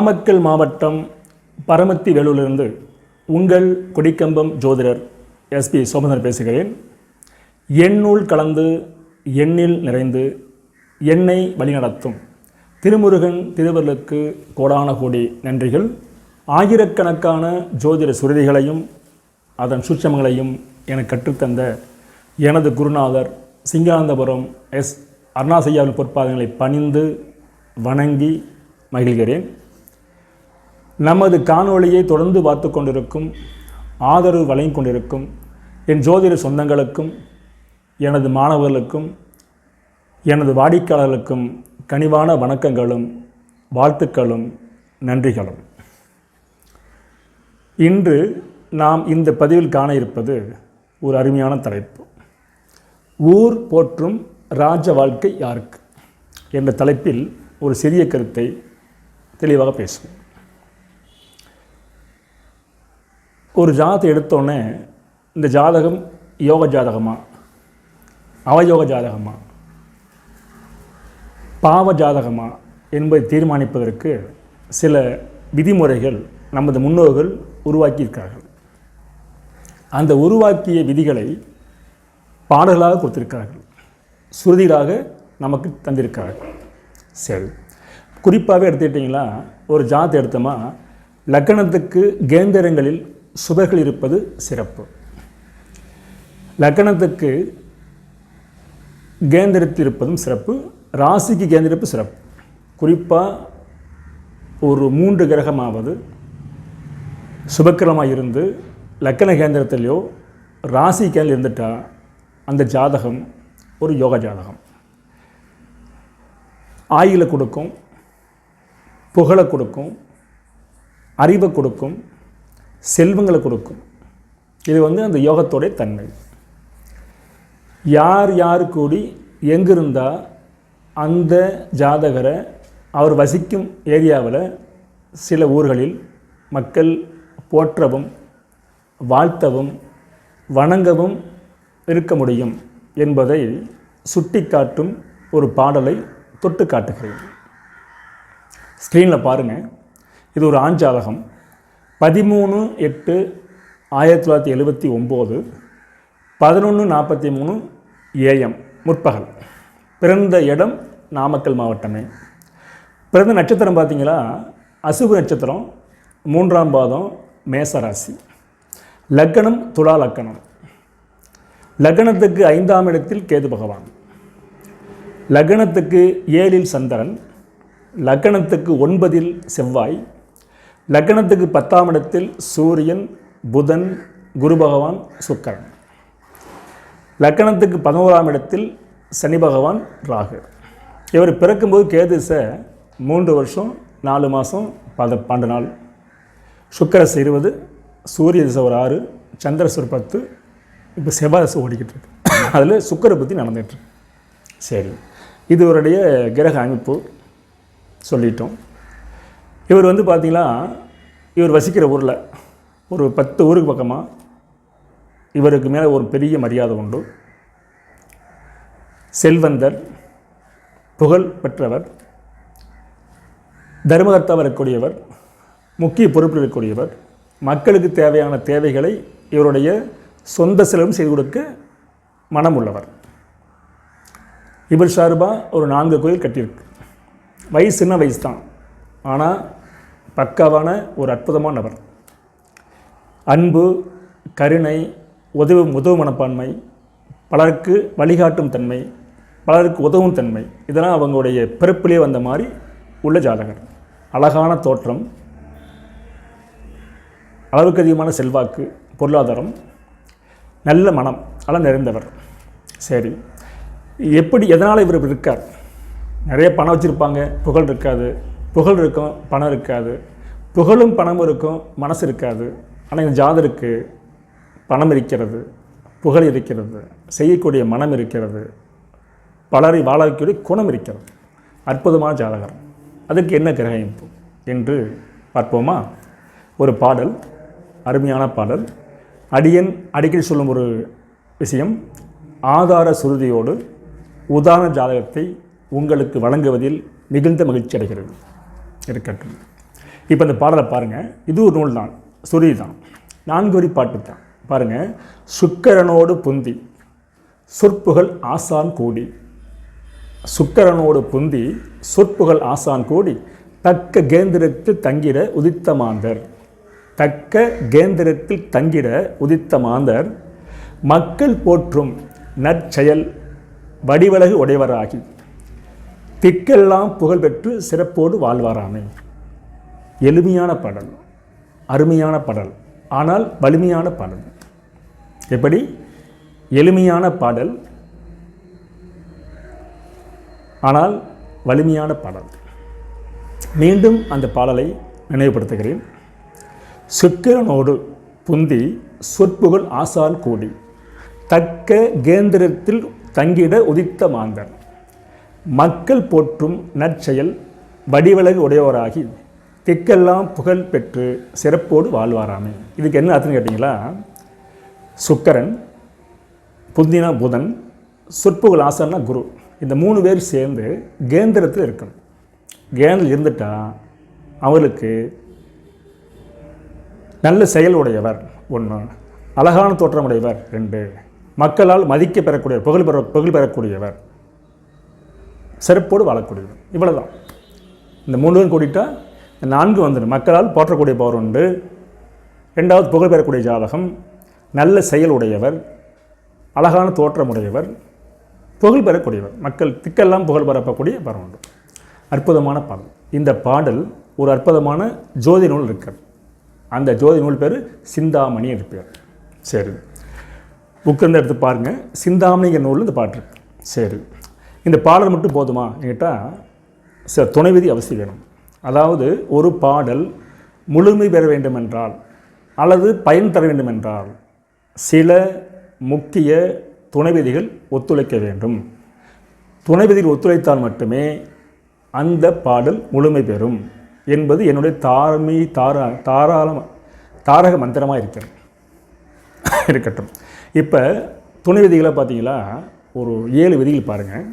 நாமக்கல் மாவட்டம் பரமத்தி வேலூரிலிருந்து உங்கள் கொடிக்கம்பம் ஜோதிடர் எஸ்பி சோமந்தர் பேசுகிறேன். எண்ணுள் கலந்து எண்ணில் நிறைந்து என்னை வழிநடத்தும் திருமுருகன் திருவருளுக்கு கோடான கோடி நன்றிகள். ஆயிரக்கணக்கான ஜோதிட சுருதிகளையும் அதன் சூட்சமங்களையும் எனக்கு கற்றுத்தந்த எனது குருநாதர் சிங்கானந்தபுரம் எஸ் அருணாசையாவின் பொற்பாதங்களை பணிந்து வணங்கி மகிழ்கிறேன். நமது காணொளியை தொடர்ந்து பார்த்து கொண்டிருக்கும் ஆதரவு வழங்கி கொண்டிருக்கும் என் ஜோதிட சொந்தங்களுக்கும் எனது மாணவர்களுக்கும் எனது வாடிக்கையாளர்களுக்கும் கனிவான வணக்கங்களும் வாழ்த்துக்களும் நன்றிகளும். இன்று நாம் இந்த பதிவில் காண இருப்பது ஒரு அருமையான தலைப்பு. ஊர் போற்றும் ராஜ வாழ்க்கை யாருக்கு? என்ற தலைப்பில் ஒரு சிறிய கருத்தை தெளிவாக பேசுவோம். ஒரு ஜாதகத்தை எடுத்தோடனே இந்த ஜாதகம் யோக ஜாதகமா? அவயோக ஜாதகமா? பாவ ஜாதகமா என்பதை தீர்மானிப்பதற்கு சில விதிமுறைகள் நமது முன்னோர்கள் உருவாக்கியிருக்கார்கள் அந்த உருவாக்கிய விதிகளை பாடல்களாக கொடுத்திருக்கிறார்கள். சுருதிகளாக நமக்கு தந்திருக்கிறார்கள். சரி. குறிப்பாகவே எடுத்துக்கிட்டிங்களா? ஒரு ஜாதத்தை எடுத்தோமா? லக்கணத்துக்கு கேந்திரங்களில் சுபர்கள் இருப்பது சிறப்பு. லக்கணத்துக்கு கேந்திரத்தில் இருப்பதும் சிறப்பு ராசிக்கு கேந்திரிப்பு சிறப்பு. குறிப்பாக ஒரு மூன்று கிரகமாவது சுபக்கிரமாக இருந்து லக்கண கேந்திரத்திலையோ ராசி கேந்திரம் இருந்துட்டால் அந்த ஜாதகம் ஒரு யோக ஜாதகம். ஆயிலை கொடுக்கும் புகழை கொடுக்கும் அறிவை கொடுக்கும் செல்வங்களை கொடுக்கும். இது வந்து அந்த யோகத்தோடைய தன்மை. யார் யார் கூடி எங்கிருந்தால் அந்த ஜாதகரை அவர் வசிக்கும் ஏரியாவில் சில ஊர்களில் மக்கள் போற்றவும் வாழ்த்தவும் வணங்கவும் இருக்க முடியும் என்பதை சுட்டிக்காட்டும் ஒரு பாடலை தொட்டு காட்டுகிறேன் ஸ்க்ரீனில் பாருங்கள் இது ஒரு ஆஞ்சாதகம் பதிமூணு எட்டு ஆயிரத்தி தொள்ளாயிரத்தி எழுபத்தி ஒம்பது பதினொன்று நாற்பத்தி மூணு ஏஎம் முற்பகல். பிறந்த இடம் நாமக்கல் மாவட்டமே. பிறந்த நட்சத்திரம் பார்த்தீங்களா? அசுபு நட்சத்திரம் மூன்றாம் பாதம் மேசராசி. லக்கணம் துலா லக்கணம் லக்கணத்துக்கு ஐந்தாம் இடத்தில் கேது பகவான். லக்கணத்துக்கு ஏழில் சந்திரன். லக்கணத்துக்கு ஒன்பதில் செவ்வாய். லக்கணத்துக்கு பத்தாம் இடத்தில் சூரியன் புதன் குரு பகவான் சுக்கரன். லக்கணத்துக்கு பதினோராம் இடத்தில் சனி பகவான் ராகு. இவர் பிறக்கும்போது கேதுசை மூன்று வருஷம் நாலு மாதம் பத பன்னெண்டு நாள். சுக்கரசு இருபது சூரிய திசை ஒரு ஆறு சந்திரசு பத்து இப்போ செவ்வாய் திசை ஓடிக்கிட்டு இருக்கு. அதில் சுக்கரை பற்றி நடந்துகிட்ருக்கு சரி. இது இவருடைய கிரக அமைப்பு. சொல்லிட்டோம். இவர் வந்து பார்த்திங்கன்னா இவர் வசிக்கிற ஊரில் ஒரு பத்து ஊருக்கு பக்கமாக இவருக்கு மேலே ஒரு பெரிய மரியாதை உண்டு. செல்வந்தர் புகழ் பெற்றவர் தர்மகர்த்தாவாக இருக்கக்கூடியவர் முக்கிய பொறுப்பில் இருக்கக்கூடியவர் மக்களுக்கு தேவையான தேவைகளை இவருடைய சொந்த செலவும் செய்து கொடுக்க மனம் உள்ளவர். இவர் சார்பாக ஒரு நான்கு கோயில் கட்டியிருக்கு. வயசு சின்ன வயசு தான் ஆனால் பக்காவான ஒரு அற்புதமான நபர். அன்பு கருணை உதவு உதவு மனப்பான்மை பலருக்கு வழிகாட்டும் தன்மை பலருக்கு உதவும் தன்மை இதெல்லாம் அவங்களுடைய பிறப்பிலே வந்த மாதிரி உள்ள ஜாதகர். அழகான தோற்றம் அளவுக்கு அதிகமான செல்வாக்கு பொருளாதாரம் நல்ல மனம் அதெல்லாம் நிறைந்தவர். சரி எப்படி எதனால் இவர் இருக்கார்? நிறைய பணம் வச்சுருப்பாங்க புகழ் இருக்காது. புகழ் இருக்கும் பணம் இருக்காது. புகழும் பணமும் இருக்கும் மனசு இருக்காது. ஆனால் இந்த ஜாதருக்கு பணம் இருக்கிறது புகழ் இருக்கிறது செய்யக்கூடிய மனம் இருக்கிறது பலரை வாழ வைக்கக்கூடிய குணம் இருக்கிறது. அற்புதமான ஜாதகம். அதுக்கு என்ன கிரகம் என்று பார்ப்போமா? ஒரு பாடல் அருமையான பாடல். அடியன் அடிக்கடி சொல்லும் ஒரு விஷயம் ஆதார சுருதியோடு உதாரண ஜாதகத்தை உங்களுக்கு வழங்குவதில் மிகுந்த மகிழ்ச்சி அடைகிறது. இருக்கட்டும். இப்போ இந்த பாடலை பாருங்கள் இது ஒரு நூல் தான். சுரி தான். நான்கு வரி பாட்டு தான். பாருங்கள் சுக்கரனோடு புந்தி சொற்புகள் ஆசான் கூடி. சுக்கரனோடு புந்தி சொற்புகள் ஆசான் கூடி. தக்க கேந்திரத்தில் தங்கிட உதித்த மாந்தர். தக்க கேந்திரத்தில் தங்கிட உதித்த மாந்தர். மக்கள் போற்றும் நற்செயல் வடிவலகு உடையவராகி. திக்கெல்லாம் புகழ்பெற்று சிறப்போடு வாழ்வாராமே. எளிமையான பாடல் அருமையான பாடல் ஆனால் வலிமையான பாடல். எப்படி? எளிமையான பாடல் ஆனால் வலிமையான பாடல். மீண்டும் அந்த பாடலை நினைவுபடுத்துகிறேன். சுக்கிரனோடு புந்தி சொற்புகள் ஆசான் கூடி தக்க கேந்திரத்தில் தங்கிட உதித்த மாந்தர். மக்கள் போற்றும் நற்செயல் வடிவழகு உடையவராகி திக்கெல்லாம் புகழ் பெற்று சிறப்போடு வாழ்வாராமே. இதுக்கு என்ன அர்த்தம்னு கேட்டிங்களா? சுக்கரன் புந்தினா புதன் சொற்புகள் ஆசான்னா குரு. இந்த மூணு பேர் சேர்ந்து கேந்திரத்தில் இருக்கணும். கேந்தில் இருந்துட்டால் அவருக்கு நல்ல செயல் உடையவர் ஒன்று அழகான தோற்றமுடையவர் ரெண்டு மக்களால் மதிக்க பெறக்கூடிய புகழ் பெற புகழ் பெறக்கூடியவர். சிறப்போடு இவ்வளோ தான் இந்த மூன்றும் கூட்டிட்டால் இந்த நான்கு வந்துடும் மக்களால் போற்றக்கூடிய பவர் உண்டு. ரெண்டாவது புகழ் பெறக்கூடிய ஜாதகம். நல்ல செயல் உடையவர். அழகான தோற்றமுடையவர் புகழ் பெறக்கூடியவர். மக்கள் திக்கெல்லாம் புகழ் பரப்பக்கூடிய பரம் உண்டு. அற்புதமான பாடல். இந்த பாடல் ஒரு அற்புதமான ஜோதி நூல் இருக்கிறது அந்த ஜோதி நூல் பேர் சிந்தாமணி என்று பேர். சரி. உட்கார்ந்து எடுத்து பாருங்கள் சிந்தாமணிங்கிற நூலில் இந்த பாட்டு இருக்கு. சரி. இந்த பாடல் மட்டும் போதுமா? கேட்டால் சில துணை விதி அவசியம் வேணும். அதாவது ஒரு பாடல் முழுமை பெற வேண்டுமென்றால் அல்லது பயன் தர வேண்டுமென்றால் சில முக்கிய துணை விதிகள் ஒத்துழைக்க வேண்டும். துணை விதிகள் ஒத்துழைத்தால் மட்டுமே அந்த பாடல் முழுமை பெறும் என்பது என்னுடைய தாரமி தாரா தாராள தாரக மந்திரமாக இருக்கிறது இருக்கட்டும். இப்போ துணை விதிகளை பார்த்தீங்களா? ஒரு ஏழு விதிகள் பாருங்கள்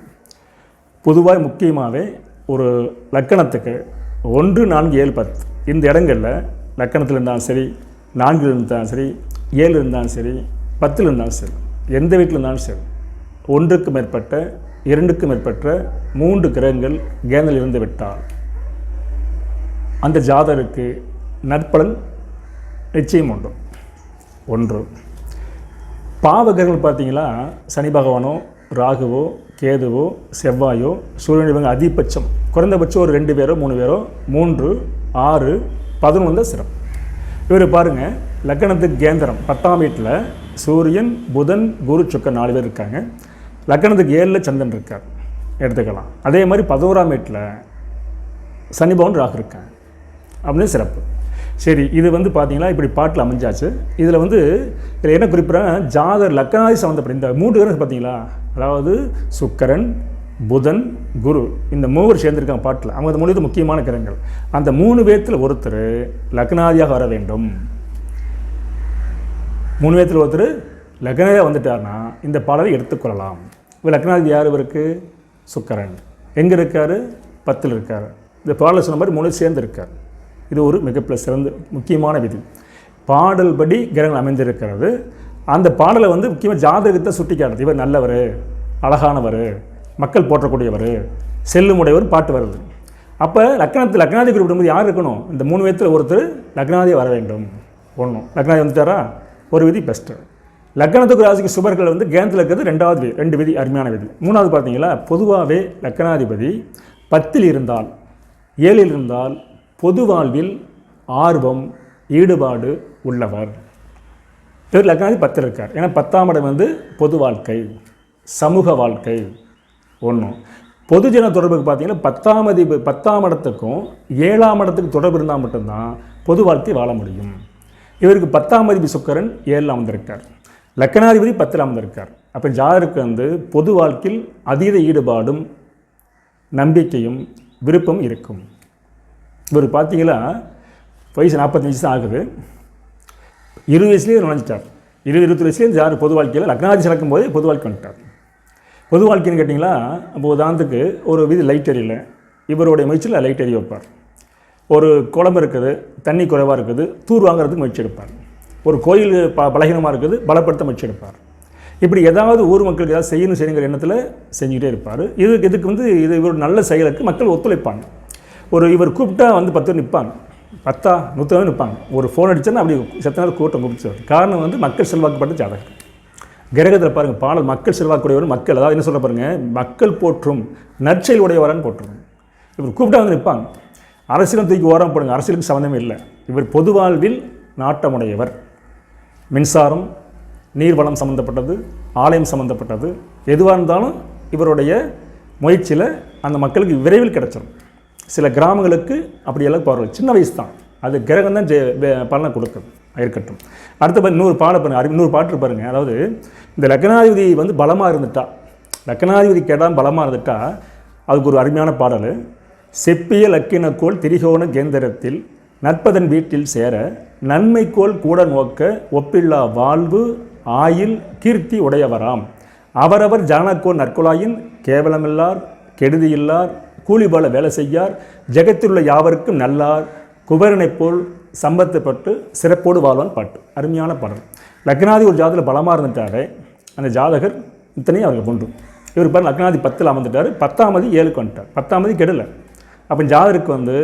பொதுவாக முக்கியமாகவே ஒரு லக்கணத்துக்கு ஒன்று நான்கு ஏழு பத்து. இந்த இடங்களில் லக்கணத்தில் இருந்தாலும் சரி நான்கில் இருந்தாலும் சரி ஏழு இருந்தாலும் சரி பத்தில் இருந்தாலும் சரி எந்த வீட்டில் இருந்தாலும் சரி ஒன்றுக்கு மேற்பட்ட இரண்டுக்கு மேற்பட்ட மூன்று கிரகங்கள் கேந்தில் இருந்து விட்டால் அந்த ஜாதகருக்கு நற்பலன் நிச்சயம் உண்டு. ஒன்று. பாவ கிரகங்கள் பார்த்தீங்களா? சனி பகவானோ ராகுவோ கேதுவோ செவ்வாயோ சூரியன் இவங்க அதிகபட்சம் குறைந்தபட்சம் ஒரு ரெண்டு பேரோ மூணு பேரோ மூன்று ஆறு பதினொன்று சிறப்பு. இவர் பாருங்கள் லக்கணத்துக்கு கேந்திரம். பத்தாம் வீட்டில் சூரியன் புதன் குரு சுக்கர் நாலு பேர் இருக்காங்க. லக்கணத்துக்கு ஏழில் சந்திரன் இருக்கார். எடுத்துக்கலாம். அதே மாதிரி பதினோராம் வீட்டில் சனி பவன் ராகு இருக்காங்க. அப்படின்னு சிறப்பு. சரி இது வந்து பார்த்தீங்கன்னா இப்படி பாட்டில் அமைஞ்சாச்சு. இதில் வந்து இதில் என்ன குறிப்பிட்றேன் ஜாதர் லக்கணாதி சம்மந்தப்பட்ட இந்த மூன்று பேரும் பார்த்தீங்களா அதாவது சுக்கரன் புதன் குரு. இந்த மூவர் சேர்ந்திருக்காங்க பாட்டில். அவங்க அது முக்கியமான கிரகங்கள். அந்த மூணு பேர்த்தில் ஒருத்தர் லக்னாதியாக வர வேண்டும். மூணு பேர்த்தில் ஒருத்தர் லக்னாதியாக வந்துட்டார்னா இந்த பாடலை எடுத்துக்கொள்ளலாம் இப்போ லக்னாதி யார் இவருக்கு? சுக்கரன். எங்கே இருக்கார்? பத்தில் இருக்கார். இந்த பாடலை சொன்ன மாதிரி மூணு சேர்ந்து இருக்கார் இது ஒரு மிகப்பெரிய சிறந்த முக்கியமான விதி. பாடல் படி கிரகங்கள் அமைந்திருக்கிறது. அந்த பாடலை வந்து முக்கியமாக ஜாதகத்தை சுட்டி காட்டுது இவர் நல்லவர் அழகானவர் மக்கள் போற்றக்கூடியவர் செல்லுமுடையவர் பாட்டு வருது அப்போ லக்னத்தில் லக்னாதி குறிப்பிடும்போது யார் இருக்கணும்? இந்த மூணு விதத்தில் ஒருத்தர் லக்னாதி வர வேண்டும். ஒன்றும் லக்னாதி வந்துட்டாரா? ஒரு விதி பெஸ்ட்டு லக்னத்துக்கு ராசிக்கு சுபர்கள் வந்து கேந்தில் இருக்கிறது ரெண்டாவது விதி ரெண்டு விதி அருமையான விதி. மூணாவது பார்த்தீங்களா? பொதுவாகவே லக்னாதிபதி பத்தில் இருந்தால் ஏழில் இருந்தால் பொது வாழ்வில் ஆர்வம் ஈடுபாடு உள்ளவர். இவர் லக்னாதி பத்தில் இருக்கார். ஏன்னா பத்தாம் இடம் வந்து பொது வாழ்க்கை சமூக வாழ்க்கை ஒன்றும் பொதுஜன தொடர்புக்கு பார்த்தீங்கன்னா பத்தாம் அதிப பத்தாம் இடத்துக்கும் ஏழாம் இடத்துக்கு தொடர்பு இருந்தால் மட்டும்தான் பொது வாழ்க்கை வாழ முடியும். இவருக்கு பத்தாம் அதிபதி சுக்கரன் ஏழில் அமர்ந்திருக்கார். லக்கணாதிபதி பத்தில் அமர்ந்திருக்கார். அப்போ ஜாதருக்கு வந்து பொது வாழ்க்கையில் அதீத ஈடுபாடும் நம்பிக்கையும் விருப்பம் இருக்கும். இவர் பார்த்தீங்கன்னா வயசு நாற்பத்தஞ்சு தான் ஆகுது. இரு வயசுலேயே நுழைஞ்சிட்டார். இருபது இருபத்தி வயசுலேயும் ஜார் பொது வாழ்க்கையில் லக்னாதி சிறக்கும் போதே பொது வாழ்க்கை வந்துட்டார். பொது வாழ்க்கைன்னு கேட்டிங்களா? அப்போ உதாரணத்துக்கு ஒரு விதி லைட் எரியல. இவருடைய முயற்சியில் லைட் எரிய வைப்பார். ஒரு குழம்பு இருக்குது தண்ணி குறைவாக இருக்குது தூர் வாங்குறதுக்கு முயற்சி எடுப்பார். ஒரு கோயில் ப பலகீனமாக இருக்குது பலப்படுத்த முயற்சி எடுப்பார். இப்படி ஏதாவது ஊர் மக்களுக்கு ஏதாவது செய்யணும் செய்யுங்கிற எண்ணத்தில் செஞ்சுக்கிட்டே இருப்பார். இதுக்கு இதுக்கு வந்து இது இவர் நல்ல செயலுக்கு மக்கள் ஒத்துழைப்பாங்க. ஒரு இவர் கூப்பிட்டா வந்து பத்து நிற்பாங்க பத்தா நூற்றவே நிற்பாங்க. ஒரு ஃபோன் அடித்தோன்னா அப்படி செத்த நேரம் கூட்டம் கூப்பிட்டு காரணம் வந்து மக்கள் செல்வாக்கப்பட்ட ஜாதகம். கிரகத்தில் பாருங்கள் பாடல் மக்கள் செல்வாக்குடையவர் மக்கள். அதாவது என்ன சொல்ல பாருங்கள் மக்கள் போற்றும் நற்செயல் உடையவரான்னு போட்டுருங்க இவர் கூப்பிட்டா வந்து நிற்பாங்க. அரசியலும் தூக்கி ஓரம் போடுங்க அரசியலுக்கு சம்மந்தமே இல்லை. இவர் பொது வாழ்வில் நாட்டமுடையவர். மின்சாரம் நீர்வளம் சம்மந்தப்பட்டது ஆலயம் சம்மந்தப்பட்டது எதுவாக இருந்தாலும் இவருடைய முயற்சியில் அந்த மக்களுக்கு விரைவில் கிடைச்சிடும் சில கிராமங்களுக்கு அப்படியெல்லாம் பரவாயில்ல சின்ன வயசு தான் அது கிரகம் தான் ஜெ- பலனை கொடுக்குது இருக்கட்டும். அடுத்த பாரு நூறு பாட பாருங்க. அறி- இன்னொரு பாட்டு பாருங்க. அதாவது இந்த லக்னாதிபதி வந்து பலமாக இருந்துட்டா. லக்னாதிபதி கேட்டால் பலமாக இருந்துட்டா. அதுக்கு ஒரு அருமையான பாடல். செப்பிய லக்கினக்கோள் திரிகோண கேந்திரத்தில் நட்பதன் வீட்டில் சேர நன்மைக்கோள் கூட நோக்க ஒப்பில்லா வாழ்வு ஆயில் கீர்த்தி உடையவராம். அவரவர் ஜானக்கோள் நற்கொலாயின் கேவலமில்லார் கெடுதியில்லார் கூலி போல வேலை செய்யார். ஜெகத்திலுள்ள யாவருக்கும் நல்லார். குபேரனைப் போல் சம்பத்துப்பட்டு சிறப்போடு வாழ்வான் பாட்டு அருமையான பாடல். லக்னாதி ஒரு ஜாதகத்தில் பலமாக இருந்துட்டாரே. அந்த ஜாதகர் இத்தனையும் அவருக்கு ஒன்றும் இவர் பாரு லக்னாதி பத்தில் அமர்ந்துட்டார். பத்தாமதி ஏழுக்கு வந்துட்டார். பத்தாமதி கெடலை. அப்போ ஜாதகருக்கு வந்து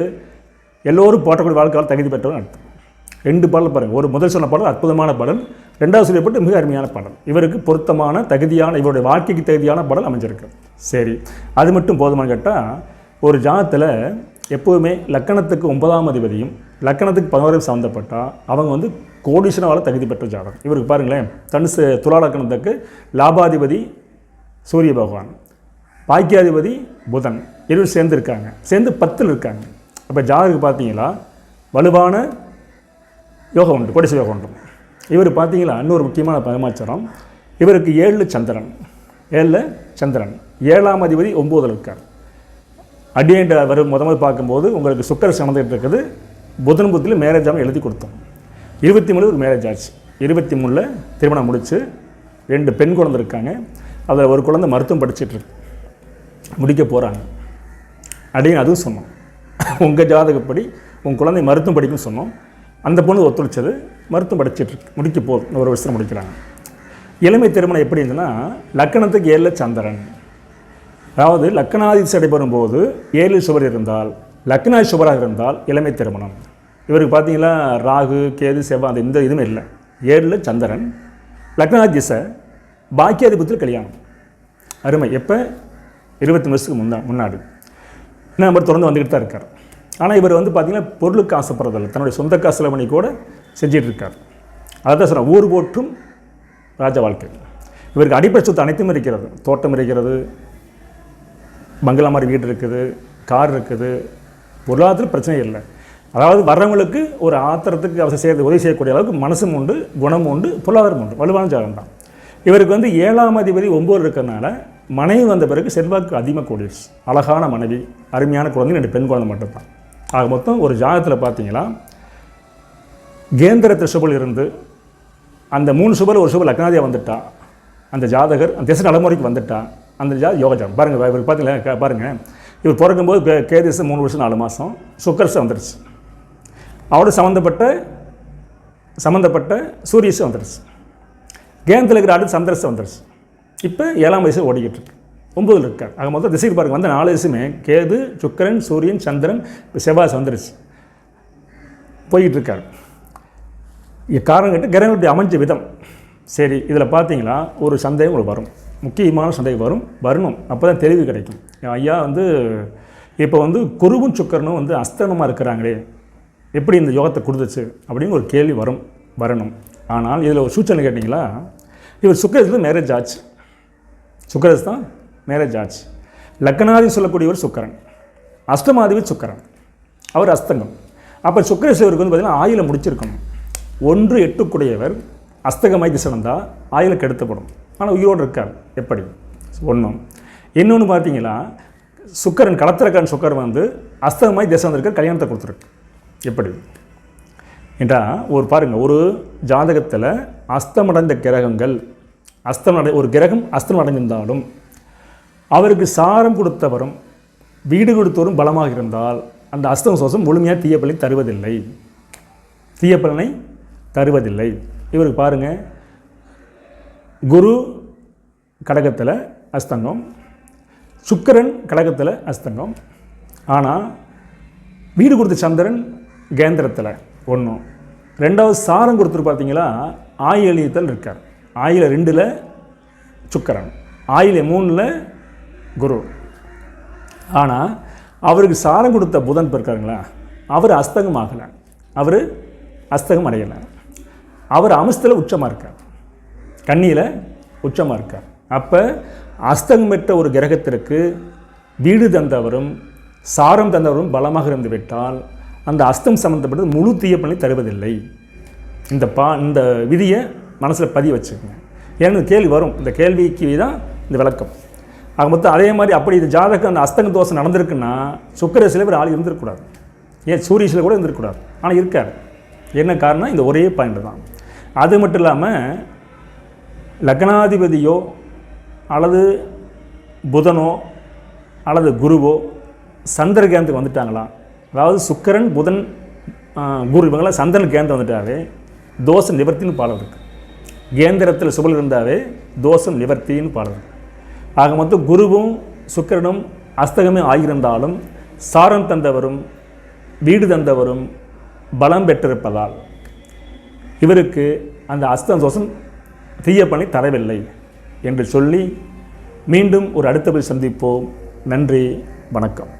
எல்லோரும் போட்டக்கூடிய வாழ்க்கையால் தகுதி பெற்றவர் அர்த்தம் ரெண்டு பாடல் பாருங்கள் ஒரு முதல் சொன்ன பாடல் அற்புதமான பாடல். ரெண்டாவது சொல்லப்பட்டு மிக அருமையான பாடல். இவருக்கு பொருத்தமான தகுதியான இவருடைய வாழ்க்கைக்கு தகுதியான பாடல் அமைஞ்சிருக்கு. சரி அது மட்டும் போதுமான்னு கேட்டால் ஒரு ஜாதத்தில் எப்போவுமே லக்கணத்துக்கு ஒன்பதாம் அதிபதியும் லக்கணத்துக்கு பதினோரையும் சம்மந்தப்பட்டால் அவங்க வந்து கோடீஸ்வரவால் தகுதி பெற்ற ஜாதகம். இவருக்கு பாருங்களேன் தனுசு துலா லக்கணத்துக்கு லாபாதிபதி சூரிய பகவான் பாக்கியாதிபதி புதன் இருவர் சேர்ந்து இருக்காங்க சேர்ந்து பத்தில் இருக்காங்க. அப்போ ஜாதகம் பார்த்தீங்களா வலுவான யோகம் உண்டு கோடீஸ்வர யோகம் உண்டு. இவர் பார்த்தீங்களா இன்னொரு முக்கியமான பரமாச்சாரம். இவருக்கு ஏழு சந்திரன். ஏழில் சந்திரன். ஏழாம் அதிபதி ஒம்போதில் இருக்கார். அடியேண்ட வரும் முத முதல் பார்க்கும்போது உங்களுக்கு சுக்கர சமந்துட்டு இருக்குது. புதன் புத்தில் மேரேஜ் ஆகும் எழுதி கொடுத்தோம். இருபத்தி மூணு ஒரு மேரேஜ் ஆச்சு. இருபத்தி மூணில் திருமணம் முடித்து ரெண்டு பெண் குழந்தை இருக்காங்க. அதில் ஒரு குழந்தை மருத்துவம் படிச்சுட்டு இருக்கு. முடிக்க போகிறாங்க அப்படின்னு அதுவும் சொன்னோம். உங்கள் ஜாதகப்படி உங்கள் குழந்தை மருத்துவம் படிக்கும் சொன்னோம். அந்த பொண்ணு ஒத்துழைச்சது. மருத்துவம் படிச்சிட்டு முடிக்க போதும் ஒரு வருஷம் முடிக்கிறாங்க. இளமை திருமணம் எப்படி இருந்துன்னா லக்கணத்துக்கு ஏழில் சந்திரன். அதாவது லக்னாதி நடைபெறும் போது ஏழு சுவர் இருந்தால் லக்னாதி சுவராக இருந்தால் இளமை திருமணம். இவருக்கு பார்த்தீங்கன்னா ராகு கேது செவ்வா அந்த இந்த இதுவுமே இல்லை. ஏழில் சந்திரன். லக்னாதி திசை பாக்கியாதிபத்தில் கல்யாணம். அருமை. எப்போ? இருபத்தி வருஷத்துக்கு முன்னா முன்னாடி. இன்னும் நம்பர் தொடர்ந்து வந்துக்கிட்டு தான் இருக்கார். ஆனால் இவர் வந்து பார்த்தீங்கன்னா பொருளுக்கு ஆசைப்படுறதில்ல தன்னுடைய சொந்த காசு செலவணி கூட செஞ்சிட்ருக்கார். அதை அதான் சொல்கிறேன் ஊர் போற்றும் ராஜ வாழ்க்கை. இவருக்கு அடிப்படை சொத்து அனைத்தும் இருக்கிறது. தோட்டம் இருக்கிறது பங்களா மாதிரி வீடு இருக்குது கார் இருக்குது. பொருளாதாரத்தில் பிரச்சனை இல்லை. அதாவது வர்றவங்களுக்கு ஒரு ஆத்திரத்துக்கு அவசரம் செய்கிறது உதவி செய்யக்கூடிய அளவுக்கு மனசும் உண்டு குணமும் உண்டு பொருளாதாரம் உண்டு. வலுவான ஜாதகம் தான். இவருக்கு வந்து ஏழாம் அதிபதி ஒம்பது இருக்கிறனால மனைவி வந்த பிறகு செல்வாக்கு அதிகமாக கூடிடுச்சு. அழகான மனைவி அருமையான குழந்தை ரெண்டு பெண் குழந்தை மட்டும்தான். ஆக மொத்தம் ஒரு ஜாதகத்தில் பார்த்தீங்கன்னா கேந்திர சுபல் இருந்து அந்த மூணு சுபல் ஒரு சுபல் லக்னாதியாக வந்துட்டான் அந்த ஜாதகர் அந்த திசை நடைமுறைக்கு வந்துட்டான் அந்த ஜா யோக ஜாதகம். பாருங்கள் இவர் பார்த்தீங்களா பாருங்கள் இவர் பிறக்கும்போது கே கேதிசம் மூணு வருஷம் நாலு மாதம் சுக்கரசம் வந்துடுச்சு அவரோட சம்மந்தப்பட்ட சம்மந்தப்பட்ட சூரியசம் வந்துடுச்சு கேந்தில் இருக்கிற அடுத்து சந்திரசம் வந்துடுச்சு இப்போ ஏழாம் வயசு ஓடிக்கிட்டு இருக்கு. ஒம்பதில் இருக்கார். ஆக மொத்தம் திசைக்கு பாருங்க வந்து நாலு திசையுமே கேது சுக்கிரன் சூரியன் சந்திரன் செவ்வாய் வந்துடுச்சு போயிட்டு இருக்கார். காரணம் கேட்டு கிரகங்களுடைய அமைஞ்ச விதம். சரி இதில் பார்த்தீங்களா ஒரு சந்தேகம் உங்களுக்கு வரும். முக்கியமான சந்தேகம் வரும். வரணும். அப்போ தான் தெளிவு கிடைக்கும். ஐயா வந்து இப்போ வந்து குருவும் சுக்கரனும் வந்து அஸ்தனமாக இருக்கிறாங்களே எப்படி இந்த யோகத்தை கொடுத்துச்சு அப்படின்னு ஒரு கேள்வி வரும் வரணும். ஆனால் இதில் ஒரு சூச்சனை கேட்டிங்களா இவர் சுக்கரத்தில் மேரேஜ் ஆச்சு. சுக்கரஸ் தான் மேரேஜ் ஆச்சு. லக்னாதி சொல்லக்கூடியவர் சுக்கரன். அஷ்டமாதிபதி சுக்கரன். அவர் அஸ்தங்கம். அப்போ சுக்கரேஸ்வருக்கு வந்து பார்த்தீங்கன்னா ஆயில முடிச்சிருக்கணும். ஒன்று எட்டுக்குடையவர் அஸ்தகமாய் திசை வந்தால் ஆயில கெடுத்தப்படும். ஆனால் உயிரோடு இருக்கார். எப்படி? ஒன்றும் இன்னொன்று பார்த்தீங்களா சுக்கரன் களத்திரக்காரன் சுக்கரன் வந்து அஸ்தகமாய் திசை வந்திருக்கார் கல்யாணத்தை கொடுத்துருக்கு. எப்படி? என்றா ஒரு பாருங்கள் ஒரு ஜாதகத்தில் அஸ்தமடைந்த கிரகங்கள் அஸ்தம் அடை ஒரு கிரகம் அஸ்தம் அடைந்திருந்தாலும் அவருக்கு சாரம் கொடுத்தவரும் வீடு கொடுத்தவரும் பலமாக இருந்தால் அந்த அஸ்தம் சோசம் முழுமையாக தீயப்பலனை தருவதில்லை. தீயப்பலனை தருவதில்லை. இவருக்கு பாருங்கள் குரு கடகத்தில் அஸ்தங்கம் சுக்கரன் கடகத்தில் அஸ்தங்கம். ஆனால் வீடு கொடுத்த சந்திரன் கேந்திரத்தில் ஒன்றும் ரெண்டாவது சாரம் கொடுத்துட்டு பார்த்தீங்களா ஆயிலியத்தில் இருக்கார். ஆயில ரெண்டில் சுக்கரன் ஆயில மூணில் குரு. ஆனால் அவருக்கு சாரம் கொடுத்த புதன் இப்ப இருக்காருங்களா? அவர் அஸ்தகம் ஆகலை. அவர் அஸ்தகம் அடையலை. அவர் அமஸ்தில் உச்சமாக இருக்கார். கண்ணியில் உச்சமாக இருக்கார். அப்போ அஸ்தகம் பெற்ற ஒரு கிரகத்திற்கு வீடு தந்தவரும் சாரம் தந்தவரும் பலமாக இருந்து விட்டால் அந்த அஸ்தம் சம்மந்தப்பட்டது முழு தீயப்பணி தருவதில்லை. இந்த பா இந்த விதியை மனசில் பதிய வச்சுக்கோங்க. ஏன்னா கேள்வி வரும். இந்த கேள்விக்கு தான் இந்த விளக்கம். ஆக மொத்தம் அதே மாதிரி அப்படி இது ஜாதகம் அந்த அஸ்தங்க தோஷம் நடந்திருக்குன்னா சுக்கர சில பேர் ஆள் இருந்திருக்கக்கூடாது. ஏன்? சூரியசில் கூட இருந்திருக்கக்கூடாது. ஆனால் இருக்கார். என்ன காரணம் இந்த ஒரே பாயிண்ட் தான். அது மட்டும் இல்லாமல் லக்னாதிபதியோ அல்லது புதனோ அல்லது குருவோ சந்திரகேந்துக்கு வந்துட்டாங்களா அதாவது சுக்கரன் புதன் குரு இவங்களாம் சந்திரன் கேந்திரம் வந்துட்டாவே தோஷம் நிவர்த்தின்னு பாடம் இருக்குது கேந்திரத்தில் சுபல் இருந்தாவே தோஷம் நிவர்த்தின்னு பாடம் இருக்குது ஆக மொத்தம் குருவும் சுக்கிரனும் அஸ்தகமே ஆகியிருந்தாலும் சாரம் தந்தவரும் வீடு தந்தவரும் பலம் பெற்றிருப்பதால் இவருக்கு அந்த அஸ்த தோஷம் தீய பணி தரவில்லை என்று சொல்லி மீண்டும் ஒரு அடுத்த போய் சந்திப்போம். நன்றி வணக்கம்.